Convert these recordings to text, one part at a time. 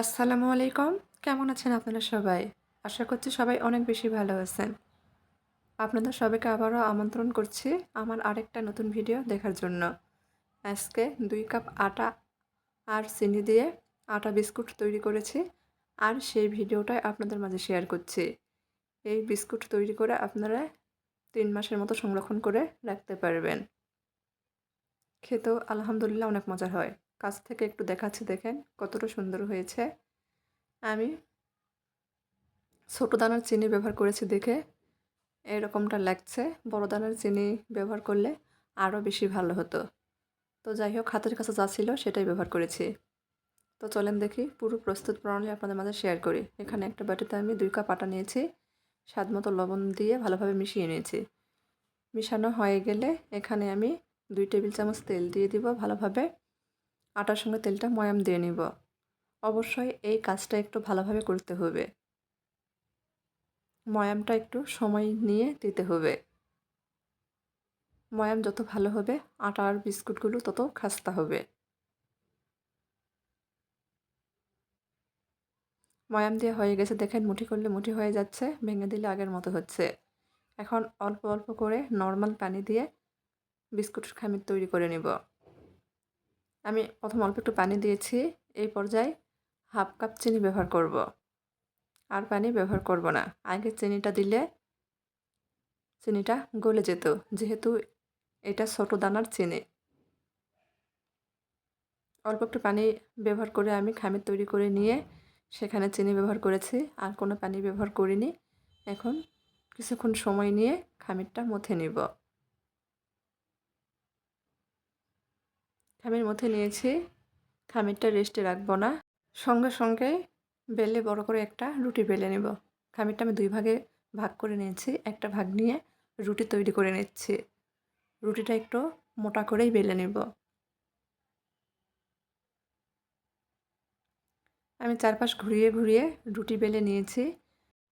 আসসালামু আলাইকুম। কেমন আছেন আপনারা সবাই? আশা করছি সবাই অনেক বেশি ভালো আছেন। আপনাদের সবাইকে আবারও আমন্ত্রণ করছি আমার আরেকটা নতুন ভিডিও দেখার জন্য। আজকে দুই কাপ আটা আর চিনি দিয়ে আটা বিস্কুট তৈরি করেছি আর সেই ভিডিওটাই আপনাদের মাঝে শেয়ার করছি। এই বিস্কুট তৈরি করে আপনারা তিন মাসের মতো সংরক্ষণ করে রাখতে পারবেন। খেতেও আলহামদুলিল্লাহ অনেক মজার হয়। কাছ থেকে একটু দেখাচ্ছি, দেখেন কতটা সুন্দর হয়েছে। আমি ছোটো দানার চিনি ব্যবহার করেছি দেখে, এরকমটা লাগছে। বড় দানার চিনি ব্যবহার করলে আরও বেশি ভালো হতো। তো যাই হোক, হাতের কাছে যা ছিল সেটাই ব্যবহার করেছি। তো চলেন দেখি, পুরো প্রস্তুত প্রণালী আপনাদের মাঝে শেয়ার করি। এখানে একটা বাটিতে আমি দুই কাপ আটা নিয়েছি, স্বাদ মতো লবণ দিয়ে ভালোভাবে মিশিয়ে নিয়েছি। মিশানো হয়ে গেলে এখানে আমি দুই টেবিল চামচ তেল দিয়ে দিব ভালোভাবে। আটার সঙ্গে তেলটা ময়াম দিয়ে নিব। অবশ্যই এই কাজটা একটু ভালোভাবে করতে হবে। ময়ামটা একটু সময় নিয়ে দিতে হবে। ময়াম যত ভালো হবে আটার বিস্কুটগুলো তত খাস্তা হবে। ময়াম দিয়ে হয়ে গেছে, দেখেন মুঠি করলে মুঠি হয়ে যাচ্ছে, ভেঙে দিলে আগের মতো হচ্ছে। এখন অল্প অল্প করে নর্মাল পানি দিয়ে বিস্কুট খামির তৈরি করে নিব। আমি প্রথম অল্প একটু পানি দিয়েছি, এই পর্যায়ে হাফ কাপ চিনি ব্যবহার করব। আর পানি ব্যবহার করব না। আগে চিনিটা দিলে চিনিটা গলে যেত, যেহেতু এটা ছোটো দানার চিনি। অল্প একটু পানি ব্যবহার করে আমি খামির তৈরি করে নিয়ে সেখানে চিনি ব্যবহার করেছি, আর কোনো পানি ব্যবহার করিনি। এখন কিছুক্ষণ সময় নিয়ে খামিরটা মথে নিব। খামির মধ্যে নিয়েছি। খামিরটা রেস্টে রাখব না। সঙ্গে সঙ্গে বেলে বড় করে একটা রুটি বেলে নেব। খামিরটা আমি দুই ভাগে ভাগ করে নিয়েছি। একটা ভাগ নিয়ে রুটি তৈরি করে নিচ্ছি। রুটিটা একটু মোটা করেই বেলে নেব। আমি চারপাশ ঘুরিয়ে ঘুরিয়ে রুটি বেলে নিয়েছি।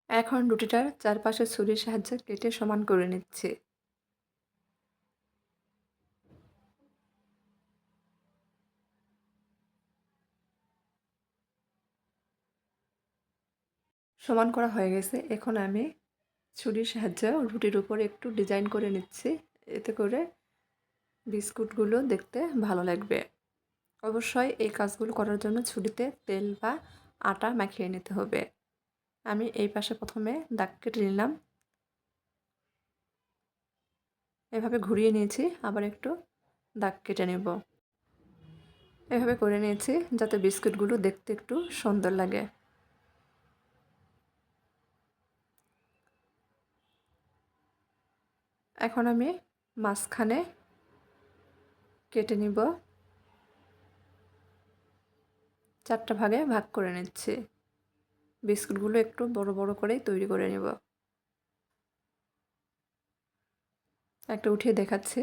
এখন রুটিটার চারপাশে ছুরির সাহায্যে কেটে সমান করে নিচ্ছি। সমান করা হয়ে গেছে। এখন আমি ছুরির সাহায্যে রুটির উপর একটু ডিজাইন করে নিচ্ছি। এতে করে বিস্কুটগুলো দেখতে ভালো লাগবে। অবশ্যই এই কাজগুলো করার জন্য ছুরিতে তেল বা আটা মাখিয়ে নিতে হবে। আমি এই পাশে প্রথমে দাগ কেটে নিলাম। এভাবে ঘুরিয়ে নিয়েছি, আবার একটু দাগ কেটে নেব। এভাবে করে নিয়েছি যাতে বিস্কুটগুলো দেখতে একটু সুন্দর লাগে। এখন আমি মাঝখানে কেটে নিব। চারটা ভাগে ভাগ করে নিচ্ছি। বিস্কুটগুলো একটু বড় বড় করেই তৈরি করে নেব। একটা উঠিয়ে দেখাচ্ছি।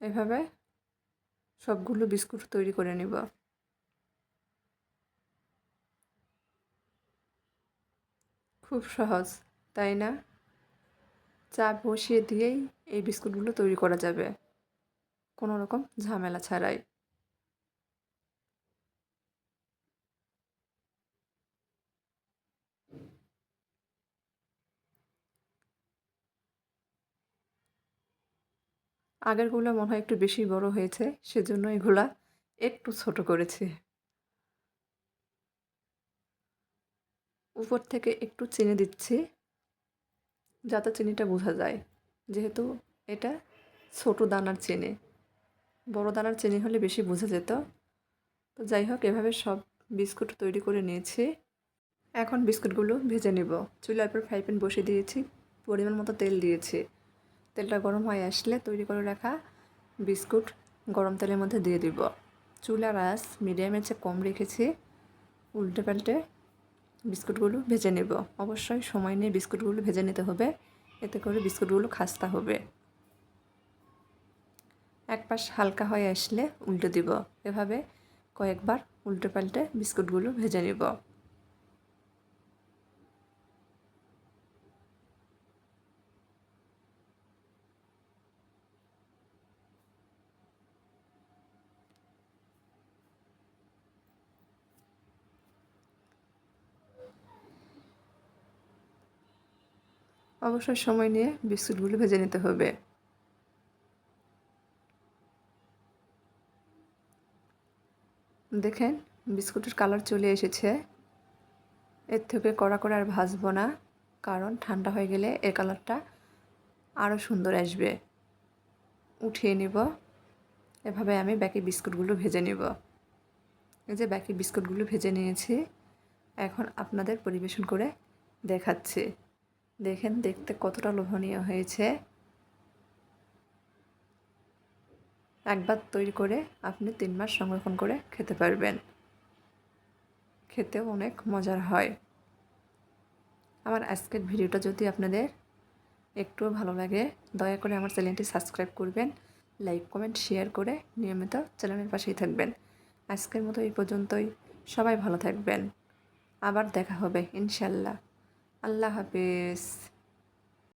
এভাবে সবগুলো বিস্কুট তৈরি করে নিব। খুব সহজ, তাই না? চা বসিয়ে দিয়েই এই বিস্কুটগুলো তৈরি করা যাবে। কোনো রকম ঝামেলা ছাড়াই। আগেরগুলো মনে হয় একটু বেশি বড় হয়েছে সেজন্য এগুলা একটু ছোট করেছি। উপর থেকে একটু চিনি দিচ্ছি। যাতে চিনিটা বোঝা যায়। যেহেতু এটা ছোটো দানার চিনি। বড় দানার চিনি হলে বেশি বোঝা যেত। তো যাই হোক, এভাবে সব বিস্কুট তৈরি করে নিয়েছি। এখন বিস্কুটগুলো ভেজে নেব। চুলার পর ফ্রাই প্যান বসিয়ে দিয়েছি। পরিমাণ মতো তেল দিয়েছি। তেলটা গরম হয়ে আসলে তৈরি করে রাখা বিস্কুট গরম তেলের মধ্যে দিয়ে দিব। চুলার আঁচ মিডিয়ামের চেয়ে কম রেখেছি উল্টে পাল্টে বিস্কুটগুলো ভেজে নেব। অবশ্যই সময় নিয়ে বিস্কুটগুলো ভেজে নিতে হবে। এতে করে বিস্কুটগুলো খাস্তা হবে। এক পাশ হালকা হয়ে আসলে উল্টে দিব। এভাবে কয়েকবার উল্টে পাল্টে বিস্কুটগুলো ভেজে নেব। অবশ্যই সময় নিয়ে বিস্কুটগুলো ভেজে নিতে হবে। দেখেন, বিস্কুটের কালার চলে এসেছে। এর থেকে কড়া করে আর ভাজবো না, কারণ ঠান্ডা হয়ে গেলে এর কালারটা আরও সুন্দর আসবে। উঠিয়ে নিব। এভাবে আমি বাকি বিস্কুটগুলো ভেজে নিব। এই যে বাকি বিস্কুটগুলো ভেজে নিয়েছি, এখন আপনাদের পরিবেশন করে দেখাচ্ছি। দেখেন দেখতে কতটা লোভনীয় হয়েছে। একবার তৈরি করে আপনি তিন মাস সংরক্ষণ করে খেতে পারবেন। খেতেও অনেক মজার হয়। আমার আজকের ভিডিওটা যদি আপনাদের একটুও ভালো লাগে, দয়া করে আমার চ্যানেলটি সাবস্ক্রাইব করবেন, লাইক, কমেন্ট, শেয়ার করে নিয়মিত চ্যানেলের পাশেই থাকবেন। আজকের মতো এই পর্যন্তই। সবাই ভালো থাকবেন। আবার দেখা হবে, ইনশাল্লাহ। আল্লাহ হাফিজ।